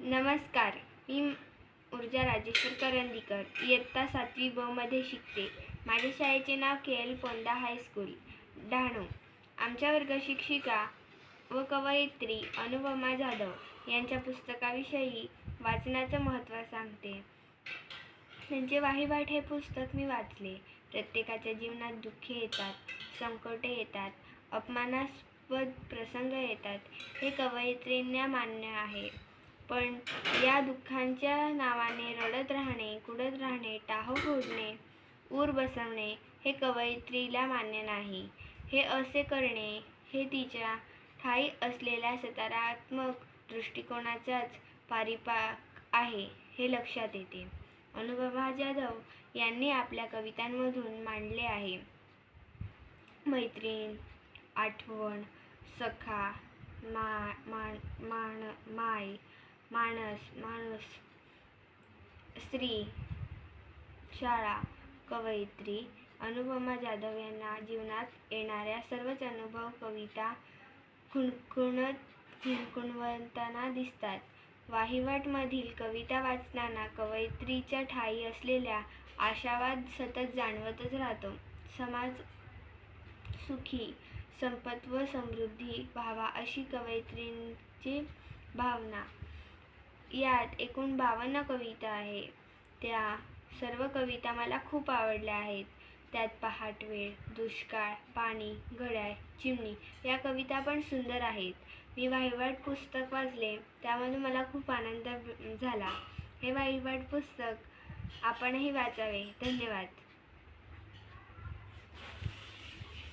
नमस्कार मी ऊर्जा राजेश्वर करंदीकर इयत्ता सातवी बमध्ये शिकते. माझ्या शाळेचे नाव K L Ponda high school Dahanu. आमच्या वर्ग शिक्षिका व कवयित्री अनुपमा जाधव यांच्या पुस्तकाविषयी वाचनाचं महत्त्व सांगते. त्यांचे वाहिवाट हे पुस्तक मी वाचले. प्रत्येकाच्या जीवनात दुःखे येतात संकटे येतात अपमानास्पद प्रसंग येतात. हे कवयित्रींना मान्य आहे. पण या दुःखांच्या नावाने रडत राहणे कुडत राहणे टाहो फोडणे ऊर बसवणे हे कवयित्रीला मान्य नाही. हे असे करणे हे तिच्या ठाई असलेल्या सकारात्मक दृष्टिकोनाचाच पारिपाक आहे हे लक्षात येते. अनुभवा जाधव यांनी आपल्या कवितांमधून मांडले आहे. मैत्रीण आठवण सखा मा मान मान माय माणस माणूस स्त्री शाळा कवयित्री अनुपमा जाधव यांना जीवनात येणाऱ्या सर्वच अनुभव कविता खुणखुणत खुणखुणवताना दिसतात. वाहिवाटमधील कविता वाचताना कवयित्रीच्या ठायी असलेल्या आशावाद सतत जाणवतच राहतो. समाज सुखी संपत्व समृद्धी व्हावा अशी कवयित्रींची भावना यात एकूण बावन्न कविता आहे. त्या सर्व कविता मला खूप आवडल्या आहेत. त्यात पहाटवेळ दुष्काळ पाणी घड्याळ चिमणी या कविता पण सुंदर आहेत. मी वाहिवाट पुस्तक वाचले त्यामधून मला खूप आनंद झाला. हे वाहिवाट पुस्तक आपणही वाचावे. धन्यवाद.